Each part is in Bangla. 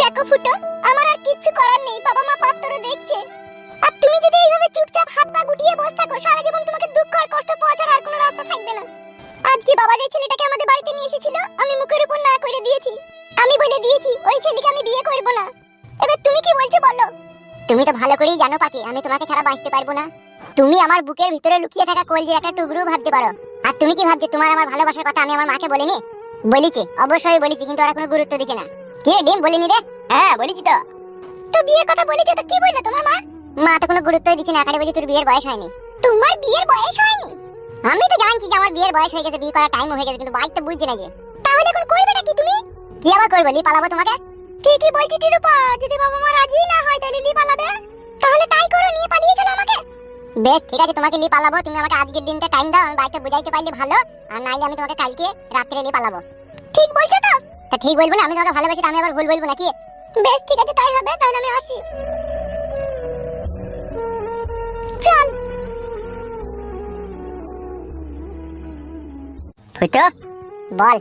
দেখো ফুটো, আমার আর কিচ্ছু করার নেই, বাবা মা পাত্তরে দেখছে। আর তুমি যদি এইভাবে চুপচাপ হাত পা গুটিয়ে বসে থাকো, সারা জীবন তোমাকে দুঃখ আর কষ্ট ছাড়া আর কোনো রাস্তা থাকবে না। আজকে বাবা যে ছেলেটাকে আমাদের বাড়িতে নিয়ে এসেছিল, আমি মুখের উপর না করে দিয়েছি। আমি বলে দিয়েছি, ওই ছেলেকে আমি বিয়ে করব না। এবার তুমি কি বলছো বলো? তুমি তো ভালো করেই জানো পাখি আমি তোমাকে ছাড়া বাঁচতে পারব না। তুমি আমার বুকের ভিতরে লুকিয়ে থাকা কলজে একটা টুকরো ভাবতে পারো। আর তুমি কি ভাবছ, তোমার আমার ভালোবাসার কথা আমি আমার মাকে বলিনি? বলেছি, অবশ্যই বলেছি, কিন্তু ওরা কোনো গুরুত্ব দিচ্ছে না। কে ডিম বলিনি রে? হ্যাঁ বলেছি তো। তো বিয়ের কথা বলেছ, তো কি বলল তোমার মা? মা তো কোনো গুরুত্বই দিচ্ছে না এখানে তোর বিয়ের বয়স হয়নি। তোমার বিয়ের বয়স হয়নি? আমি তো জানছি যে আমার বিয়ের বয়স হয়ে গেছে, বিয়ে করার টাইম হয়ে গেছে, কিন্তু বাইক তো বুঝছি না যে। তাহলে এখন করবে নাকি তুমি? কি আবার করবে লি পালাবো তোমাকে? ঠিকই বলছি টিরুপা, যদি বাবা মা রাজি না হয় তাহলে লি পালাবে। তাহলে তাই করো, নিয়ে পালিয়ে চলো আমাকে? বেশ, ঠিক আছে, তোমাকে লি পালাবো, তুমি আমাকে আজকের দিনটা টাইম দাও, আমি বাইকটা বুঝাইতে পারলে ভালো, আর নাইলে আমি তোমাকে কালকে রাত্রে লি পালাবো। ঠিক বলছো তো? তা ঠিক বলব না, আমি তোমাকে ভালোবাসি আমি আবার ভুল বলব নাকি? বেশ, ঠিক আছে, তাই হবে, তাহলে আমি আসি। চল। ফুটো, বল।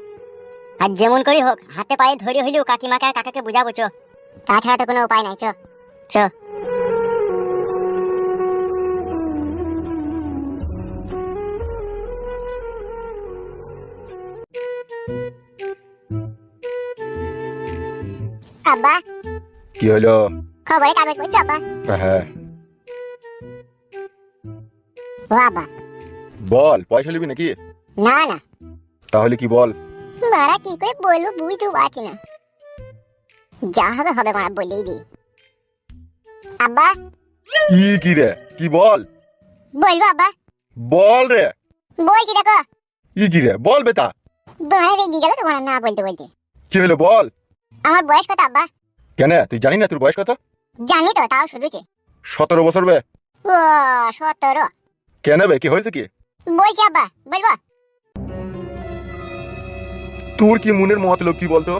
আর যেমন করি হোক, হাতে পায়ে ধরে হইলেও কাকিমাকে আর কাকাকে বুঝাবো, চো। তাছাড়া তো কোনো উপায় নাই, চো। চো। আব্বা কি হলো? খবরে কাগজ পড়ছো আব্বা হ্যাঁ। ও আব্বা বল পয়সা নিবি নাকি? না না। তাহলে কি বল? মারা কি করে বলব বুঝতেও পারছি না। যা হবে হবে মারা বলেই দি আব্বা। কি কি রে? কি বল? বলব আব্বা বল রে। বলছি দেখো। ই কি রে? বল বেটা। বাড়া রেগে গেল তোমার না বলতে বলতে। কি হলো বল? আমার বয়স কত আব্বা? কেন তুই জানি না তোর বয়স কত? জানি তো তাও শুধুছে সতেরো বছর বে। ও সতেরো। কেন বে কি হয়েছে কি? বলছি আব্বা বলব? তোর কি মনের মতলব কি বলতো?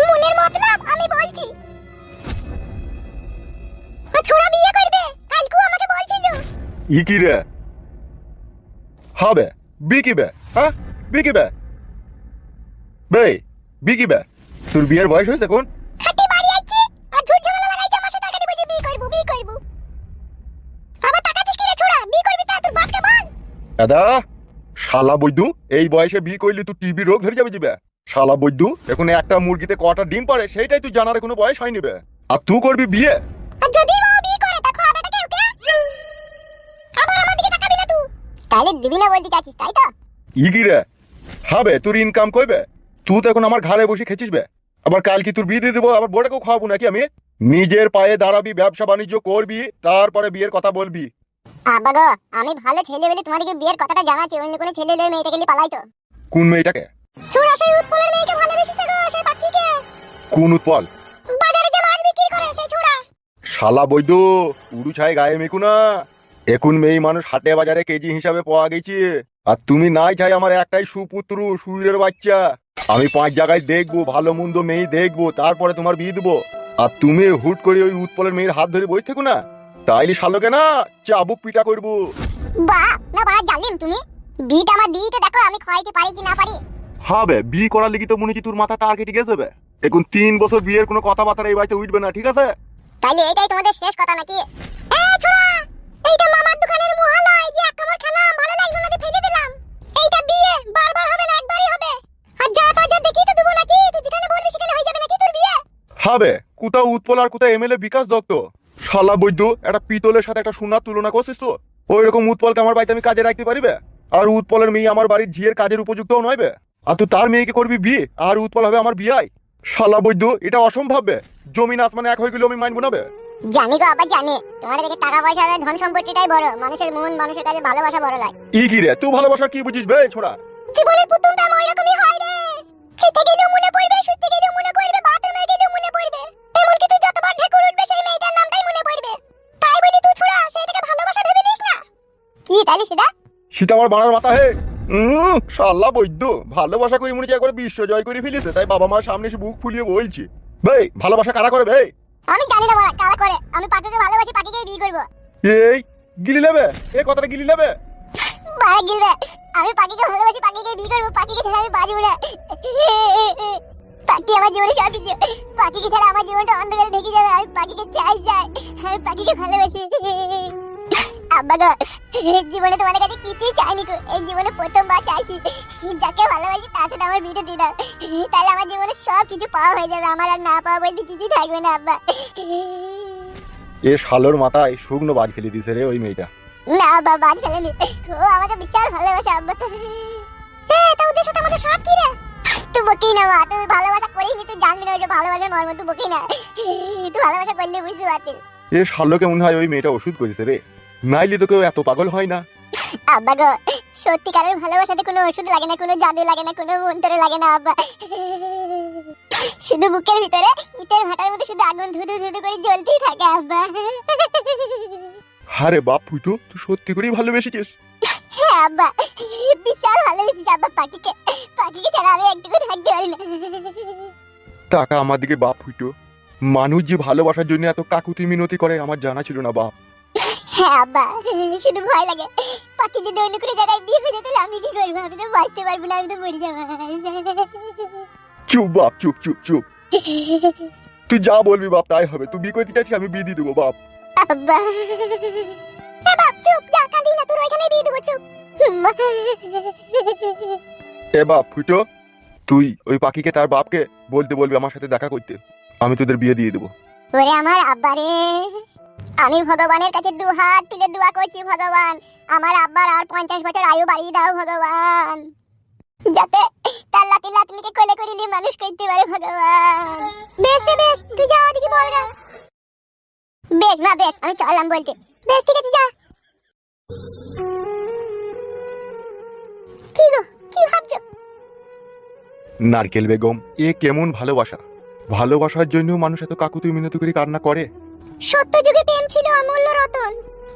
মনের মতলব? আমি বলছি। ছোড়া বিয়ে করবে? কালকু আমাকে বলছিল। ই কি রে? হবে বি কি বে? হ্যাঁ? বিকিবে বে? বে বি কি বে? তোর বিয়ের বয়স হয়েছে কোন হাতে বাড়ি আছে আর ঝুট ঝামেলা লাগাইছে আমার সাথে টাকা বলছে বিয়ে করব বিয়ে করব। আবার টাকা দিস কিরে ছোড়া? বিয়ে করবি তা তোর বাপকে বল। দাদা শালা বৈদ্যু এই বয়সে বিয়ে করলে তুই টিবি রোগ ধরে যাবে শালা বৈদ্যু এখন একটা মুরগিতে কটা ডিম পারে সেইটাই তুই জানার কোনো বয়স হয়নি বে। আর তুই করবি বিয়ে? আর যদি বিয়ে করে তা আবার আমার দিকে তাকাবি না তুই। তাহলে দিবি না বলতে চাচ্ছিস তাই তো? ইগি রে। হবে তোর ইনকাম কইবে তুই তো এখন আমার ঘরে বসে খেছিস বে। আবার কাল কি তোর বিয়ে দিয়ে দেবো আবার বোর্ডাকেও খাওয়াবো নাকি আমি? নিজের পায়ে দাঁড়াবি ব্যবসা বাণিজ্য করবি তারপরে বিয়ের কথা বলবি। গো আমি ভালো ছেলে বলে তোমাদেরকে বিয়ের কথাটা জানাচ্ছি অন্য কোনো ছেলে মেয়েটাকে নিয়ে পালাই তো কোন মেয়েটাকে? ছোড়া সেই উৎপলের মেয়েকে ভালোবেসেছে গো সেই পাখিকে। কোন উৎপল? বাজারে যে মাছ বিক্রি করে সেই ছোড়া শালা বৈদ্য উড়ু ছায় গায়ে মেকু না। এখন মেয়ে মানুষ হাটে বাজারে কেজি হিসাবে পাওয়া গেছে। আর তুমি নাই চাই আমার একটাই সুপুত্র সুইরের বাচ্চা। আমি পাঁচ জায়গায় দেখব ভালো মন্দ মেয়ে দেখব তারপরে তোমার বিয়ে দেবো। আর তুমি হুট করে ওই উৎপলের মেয়ের হাত ধরে বসে থেকো না। তাইলে শালোকে না চাবুক পিটা করব। বা না বাড়া জানলেন তুমি। বিটা আমার দেখো আমি খাইতে পারি কি না পারি। হবে বিয়ে করার লিগে তো মনে হচ্ছে তোর মাথা টার্গেটে গেছে বে। এখন তিন বছর বিয়ের কোনো কথাবার্তা এই বাড়িতে উঠবে না ঠিক আছে? তাইলে এটাই তোমাদের শেষ কথা নাকি? এ ছোড়া! এইটা মামার দোকানের মহালয় যে এক কামড় খেলাম ভালো লাগল না ফেলে দিলাম। এইটা বিয়ে বারবার হবে না একবারই হবে। আর যা নাকি? তুই যেখানে বলবি সেখানে হয়ে যাবে নাকি তোর বিয়ে? হবে কোথাও উৎপল আর কোথাও এমএলএ বিকাশ দত্ত। শালা বৈদ্য একটা পিতলের সাথে একটা সোনার তুলনা করছিস তো? ওই রকম উৎপলকে আমার বাড়িতে আমি কাজে রাখতে পারিবে আর উৎপলের মেয়ে আমার বাড়ির ঝিয়ের কাজের উপযুক্তও নয় আর তুই তার মেয়েকে করবি বিয়ে আর উৎপল হবে আমার বিয়াই। শালা বৈদ্য এটা অসম্ভব জমিন আসমানে এক হয়ে গেলে আমি মানবো না বে? জানি গো আবার জানি। তোমাদের কাছে টাকা পয়সা আর ধন সম্পত্তিটাই বড়। মানুষের মন মানুষের কাছে ভালোবাসা বড় লাগে ই কি রে? তুই ভালোবাসা কি বুঝিস বে ছোড়া? জীবনের হয়। খেতে গেলেও মনে পড়বে শুতে গেলেও মনে পড়বে বাথরুমে গেলেও মনে পড়বে। এমনকি তুই যতবার ঢেকুর উঠবে সেই মেয়েটার নামটাই মনে পড়বে। তাই বলি তুই ছোড়া সেইটাকে ভালোবাসা ভেবে নিস না। কি তাইলে সেটা? সেটা আমার বাড়ার মাথা হে। উম, শালা বৈদ্য ভালোবাসা করি মনে একবার বিশ্ব জয় করে ফেলেছে তাই বাবা মার সামনে এসে বুক ফুলিয়ে বলছি। ভাই ভালোবাসা কারা করে ভাই আমি জানি না বড়া কারা করে। আমি পাখিকে ভালোবাসি পাখিকেই বিয়ে করব। এই গিলি নেবে? এই কথাটা গিলি নেবে? বাড়া গিলবে। আমি পাখিকে ভালোবাসি, পাখিকে বিয়ে করব, পাখিকে ছেড়ে আমি বাঁচবো না। পাখি আমার জীবনে সব কিছু পাখিকে ছাড়া আমার জীবনটা অন্ধকারে ঢেকে যাবে, আমি পাখিকে চাই চাই। আমি পাখিকে ভালোবাসি। আব্বা জীবনে তোমাদের কাছে কিছুই চাইনি গো। এই জীবনে প্রথমবার চাইছি। যাকে ভালোবাসি, তার সাথে আমার বিয়ে দিয়ে দাও। তাহলে আমার জীবনে সব কিছু পাওয়া হয়ে যাবে। আমার আর না পাওয়া বলতে কিছুই থাকবে না, আব্বা। এ শালোর মাথায় শুকনো বাজ ফেলে দিছে রে ওই মেয়েটা। না আব্বা বাদ ফেলেনি ও আমাকে বিশাল ভালোবাসে আব্বা। হ্যাঁ তা ওদের সাথে আমাদের সাথ কি রে? তুই বকি না মা তুই ভালোবাসা করিস নি তুই জানবি না ওই ভালোবাসার মর্ম তুই বকি না। তুই ভালোবাসা করলে বুঝতে পারতিস। এ শালোকে মনে হয় ওই মেয়েটা ওষুধ করেছে রে। নাইলে তো কেউ এত পাগল হয় না। আব্বা গো সত্যিকারের ভালোবাসাতে কোনো ওষুধ লাগে না কোনো জাদু লাগে না কোনো মন্ত্র লাগে না আব্বা। শুধু বুকের ভিতরে ইটের ভাটার মধ্যে শুধু আগুন ধুধু ধুধু করে জ্বলতেই থাকে আব্বা। আরে বাপ ফুটো তুই সত্যি করেই ভালোবেসেছিস। হ্যাঁ আব্বা। বিশাল ভালোবেসেছি আব্বা পাখিকে। পাখিকে ছাড়া আমি একটুকু থাকতে পারি না টাকা আমার দিকে বাপ ফুটো মানুষ যে ভালোবাসার জন্য এত কাকুতি মিনতি করে আমার জানা ছিল না বাপ। হ্যাঁ আব্বা। শুধু ভয় লাগে। পাখি যদি অন্য কোনো জায়গায় বিয়ে হয়ে যেত তাহলে আমি কি করব? আমি তো বাঁচতে পারব না আমি তো মরে যাব। চুপ বাপ চুপ চুপ চুপ। তুই যা বলবি বাপ তাই হবে। তুই বিয়ে করতে চাচ্ছি আমি বিয়ে দিয়ে দেবো বাপ। আব্বা। এ বাপ চুপ যা কাঁদিস না তোর ওইখানে বিয়ে দেবো চুপ। এ বাপ ফুটো তুই ওই পাখিকে তার বাপকে বলতে বলবি আমার সাথে দেখা করতে। আমি তোদের বিয়ে দিয়ে দেবো। ওরে আমার আব্বা রে আমি ভগবানের কাছে দু হাত তুলে দোয়া করছি ভগবান। আমার আব্বার আর পঞ্চাশ বছর আয়ু বাড়িয়ে দাও ভগবান। যাতে তার লাতি লাতনিকে কোলে করে নিয়ে মানুষ করতে পারে ভগবান। বেশ রে বেশ তুই যা ওদিকে বল। না বেশ না বেশ আমি চললাম বলতে। বেশ ঠিক আছে যা। কি গো কি ভাবছ? নারকেল বেগম এ কেমন ভালোবাসা? ভালোবাসার জন্য মানুষ এত কাকুতি মিনতি করে কান্না করে। সত্য যুগে প্রেম ছিল অমূল্য রতন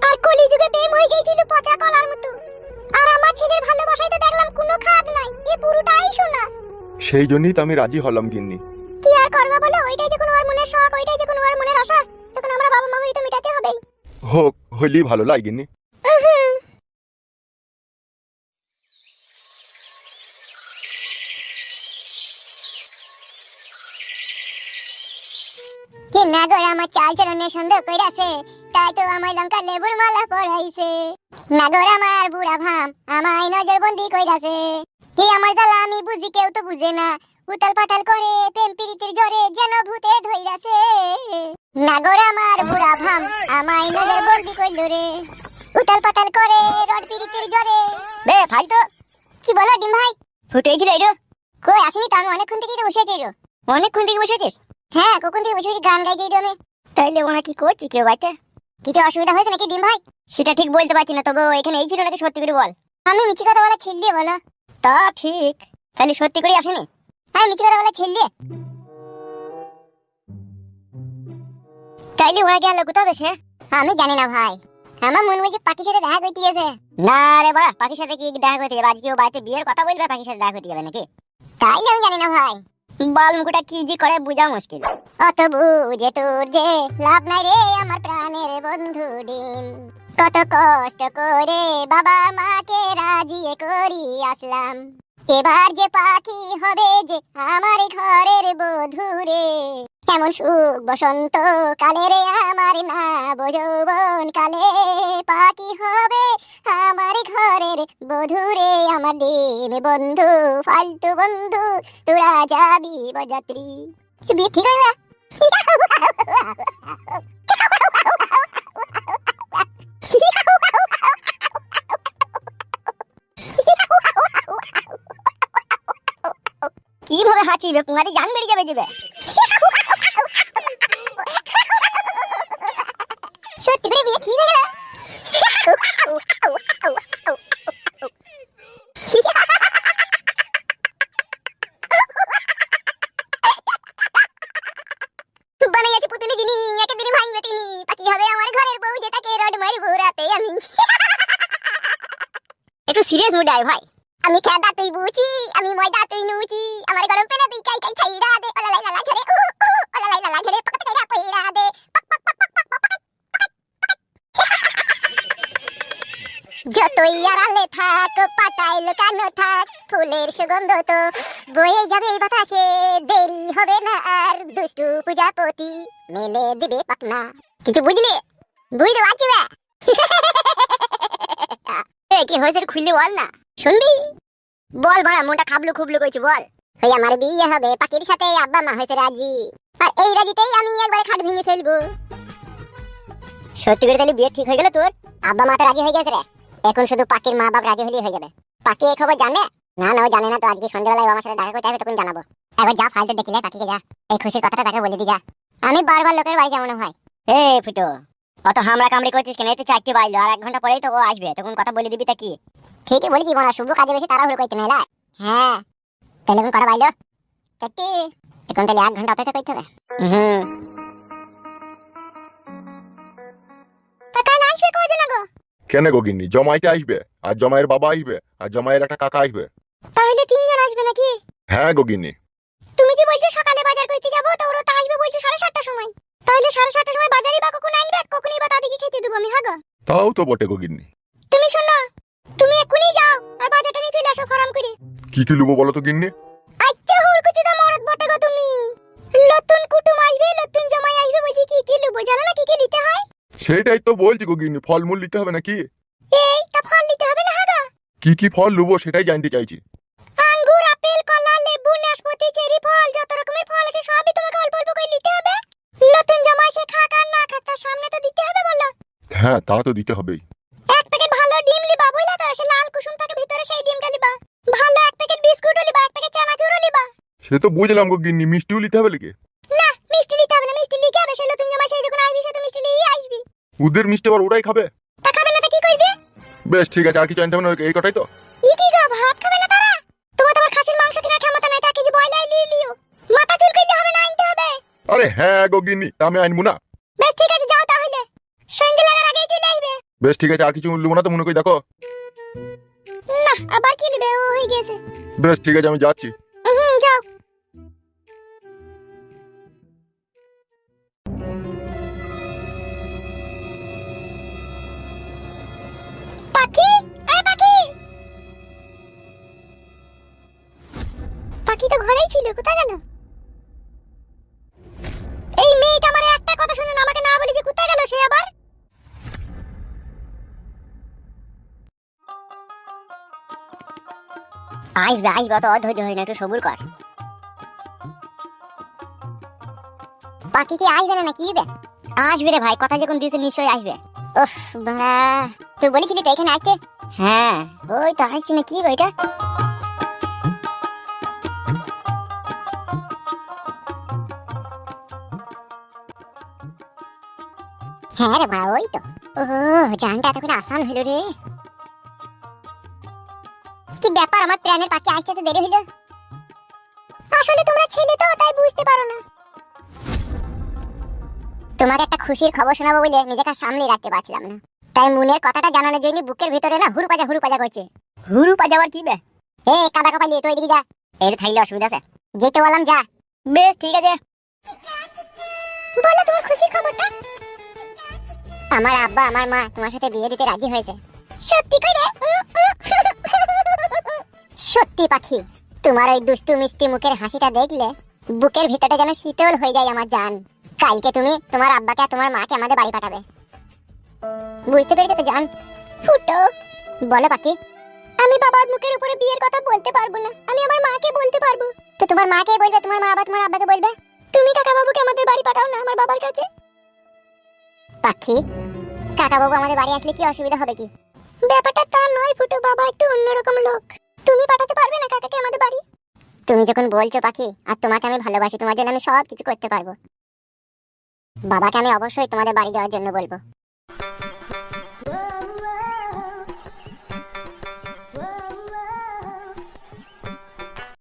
আর কলি যুগে প্রেম হয়ে গিয়েছিল পচা কলার মতো। আর আমার ছেলের ভালোবাসায় তো দেখলাম কোনো খাদ নাই এ পুরোটাই শোনা সেই জন্যই তো আমি রাজি হলাম গিন্নি। কি আর করবা বলো ওইটাই যখন ওর মনের শখ ওইটাই যখন ওর মনের আশা। তখন আমরা বাবা মা তো মেটাতে হবেই। হোক হইলেই ভালো লাগে গিন্নি কি না গো আমার চাল চলনে সন্দেহ কইরাছে তাই তো আমার লঙ্কা লেবুর মালা পরাইছে। নাগর আমার বুড়া ভাম আমায় নজর বন্দি কইরাছে। কি আমার জ্বালা আমি বুঝি কেউ তো বুঝে না উতাল পাতাল করে প্রেম প্রীতির জোরে যেন ভূতে ধইরাছে। নাগর আমার বুড়া ভাম, আমায় নজর বন্দি কইল রে। উতাল পাতাল করে রড প্রীতির জোরে বে ভাই কি বলো ডিম ভাই? ফুটে ছিল এরো কই আসেনি তো? আমি অনেকক্ষণ থেকেই তো বসে আছি এরো অনেকক্ষণ থেকে বসে আছিস? হ্যাঁ কখন থেকে বসে গান গাইছি আমি। তাইলে ওনা কি করছি কেউ বাড়িতে? কিছু অসুবিধা হয়েছে নাকি ডিম ভাই? সেটা ঠিক বলতে পারছি না তবে এখানে এই ছিল নাকি সত্যি করে বল। আমি মিছি কথা বলা ছেলে বলো। তা ঠিক। তাহলে সত্যি করে আসেনি? হ্যাঁ মিছি কথা বলা ছেলে। তাইলে ওরা গেল কোথাও বেশে আমি জানি না ভাই। আমার মনে হচ্ছে পাখির সাথে দেখা করতে গেছে না রে বড়া, পাখির সাথে কি দেখা করতে যাবে? আজকে ও বাড়িতে বিয়ের কথা বলবে, পাখির সাথে দেখা করতে যাবে নাকি? তাইলে আমি জানি না ভাই। বল মুকুটা কি যে করে বোঝা মুশকিল। অত বুঝে তোর যে লাভ নাই রে আমার প্রাণের বন্ধু ডিম। কত কষ্ট করে বাবা মাকে রাজিয়ে করি আসলাম। এবার যে পাখি হবে যে আমার ঘরের বধুরে এমন সুখ বসন্ত কালে রে আমার না যৌবন কালে। পাখি হবে আমার ঘরের বধুরে আমার ডিম বন্ধু, ফালতু বন্ধু, তোরা যাবি বিয়ে ঠিক হাঁচিবে পুঙ্গারি জান বেরিয়ে যাবে যাবে সত্যি করে বিয়ে হয়ে বানাইয়াছে পুতুলি জিনি একে ভাঙবে তিনি পাখি হবে আমার ঘরের বউ যেটাকে রড মারবো রাতে আমি। একটু সিরিয়াস মুড আয় ভাই। আমি খেদা তুই বুঝি, আমি ময়দা তুই নুচি, আমার গরম দে যতই আড়ালে থাক, পাতায় লুকানো থাক, ফুলের সুগন্ধ তো বয়ে যাবে বাতাসে, দেরি হবে না আর দুষ্টু পূজাপতি মেলে দিবে পাকনা কিছু বুঝলি? বুঝতে পারছি এ, কি হয়েছে খুললি বল না। শুনবি? বল বড়া মনটা খাবলু খুবলু কইছি, বল। ওই আমার বিয়ে হবে, পাখির সাথে আব্বা মা হয়েছে রাজি। আর এই রাজিতেই আমি একবারে খাট ভেঙে ফেলব। সত্যি করে তাহলে বিয়ে ঠিক হয়ে গেল তোর? আব্বা মা রাজি হয়ে গেছে রে। এখন শুধু পাখির মা বাপ রাজি হলেই হয়ে যাবে। পাখি এই খবর জানে? না না ও জানে না তো। আজকে সন্ধ্যাবেলায় আমার সাথে দেখা করতে হবে তখন জানাব। একবার যা ফালতু দেখিলে পাখিকে যা। এই খুশির কথাটা তাকে বলে দি যা। আমি বারবার লোকের বাড়ি যেমন হয় এ ফুটো অত হামড়া কামড়ি করছিস কেন? এই তো চারটে বাজলো আর এক ঘণ্টা পরেই তো ও আসবে। তখন কথা বলে দিবি তা কি? ঠিকই বলেছি বোনা শুভ কাজে বেশি তাড়াহুড়ো করতে না? হ্যাঁ। তাহলে এখন কটা বাইলো চারটে। এখন তাহলে এক ঘণ্টা অপেক্ষা করতে হবে। হুম। কেন গো গিন্নি? জমাইতে আসবে আর জমাইয়ের বাবা আসবে আর জমাইয়ের একটা কাকা আসবে। তাহলে তিনজন আসবে নাকি? হ্যাঁ গো গিন্নি। তুমি যে বলছো সকালে বাজার করতে যাব তো ওরা তো আসবে বলছো সাড়ে সাতটার সময়। তাহলে সাড়ে সাতটার সময় বাজারে বা কখন আনবে কখনই বা তাদেরকে খেতে দেবো আমি হাগো তাও তো বটে গো গিন্নি। তুমি শোনো তুমি এক্ষুনি যাও আর বাজারটা নিয়ে চলে আসো ফরাম করে। কি কি লুবো বলো তো গিন্নি? আচ্ছা হুড়কুচি দা মরদ বটে গো তুমি। নতুন কুটুম আসবে নতুন জামাই আসবে বলছি কি কি লুবো? জানো না কি কি নিতে হয় সেটাই তো বলছি গো গিন্নি ফলমূল নিতে হবে নাকি? এই তা ফল নিতে হবে না হাগো কি কি ফল লুবো সেটাই জানতে চাইছি। আঙ্গুর আপেল কলা লেবু নাশপাতি চেরি ফল যত রকমের ফল আছে সবই তোমাকে অল্প অল্প করে নিতে হবে। নতুন জামাই সে খাক আর না খাক তার সামনে তো দিতে হবে বলো। হ্যাঁ তা তো দিতে হবেই। এক প্যাকেট ভালো ডিম লিবা বুঝলা তো? সে লাল কুসুম থাকে ভিতরে সেই ডিমটা লিবা। ভালো এক প্যাকেট বিস্কুট লিবা এক প্যাকেট চানাচুরও লিবা। সে তো বুঝলাম গো গিন্নি মিষ্টিও নিতে হবে নাকি? না মিষ্টি লিতে হবে না মিষ্টি লিখে জামাই সেই যখন মিষ্টি আসবি। ওদের মিষ্টি আবার ওরাই খাবে? তা খাবে না তা কি করবে? বেশ ঠিক আছে আর কিছু আনতে হবে না এই কটাই তো। ই কি গো ভাত খাবে না তারা? তোমার তোমার খাসির মাংস কেনার ক্ষমতা নাই বয়লাই লিয়ে লিও মাথা চুল করলে হবে না আনতে হবে। আরে হ্যাঁ গো গিন্নি আমি আনব না। বেশ ঠিক আছে যাও তাহলে। সন্ধ্যে লাগার আগেই চলে আসবে। বেশ ঠিক আছে আর কিছু লুবো না তো মনে করি দেখো। না আবার কি লিবে? ও হয়ে গেছে। বেশ ঠিক আছে আমি যাচ্ছি। আসবে আসবে অত অধৈর্য হয় না একটু সবুর কর। পাখি কি আসবে না আসবে রে ভাই কথা যখন দিয়েছে নিশ্চয়ই আসবে। বাড়া তুই বলেছিলি তো এখানে আসতে? হ্যাঁ। ওই তো আসছি না কি বইটা হ্যাঁ রে ওই তো। ও জানটা এত করে আসান হইল রে। ব্যাপার আমার প্রাণের পাখি আসতে তো দেরি হইল। আসলে তোমরা ছেলে তো তাই বুঝতে পারো না। তোমাকে একটা খুশির খবর শোনাবো বলে নিজেকে সামলে রাখতে পারছিলাম না। তাই মনের কথাটা জানানোর জন্য বুকের ভিতরে না হুরু পাজা হুরু পাজা করছে। হুরু পাজা আবার কি বে? এ কাদা কপালি তো এদিকে যা। এর থাকলে অসুবিধা আছে। যেতে বললাম যা। বেশ ঠিক আছে। বলো তোমার খুশির খবরটা। আমার আব্বা আমার মা তোমার সাথে বিয়ে দিতে রাজি হয়েছে। সত্যি করে? সত্যি, পাখি। তোমার ওই দুষ্টু, মিষ্টি মুখের হাসিটা দেখলে বুকের ভিতরটা যেন শীতল হয়ে যায় আমার জান। কালকে তুমি তোমার আব্বাকে আর তোমার মাকে আমাদের বাড়ি পাঠাবে। বুঝতে পেরেছ তো, জান? ফুটো, বলো পাখি। আমি বাবার মুখের উপরে বিয়ের কথা বলতে পারব না। আমি আমার মাকে বলতে পারব। তো তোমার মাকে বলবে, তোমার মা আবার তোমার আব্বাকে বলবে? তুমি কাকা বাবুকে আমাদের বাড়ি পাঠাও না আমার বাবার কাছে? পাখি কাকা বাবু আমাদের বাড়ি আসলে কি অসুবিধা হবে কি? ব্যাপারটা তা নয় ফুটো, বাবা একটু অন্যরকম লোক। তুমি পাঠাতে পারবে না কাকাকে আমাদের বাড়ি? তুমি যখন বলছো পাখি, আর তোমাকে আমি ভালোবাসি, তোমার জন্য আমি সব কিছু করতে পারব। বাবাকে আমি অবশ্যই তোমাদের বাড়ি যাওয়ার জন্য বলব।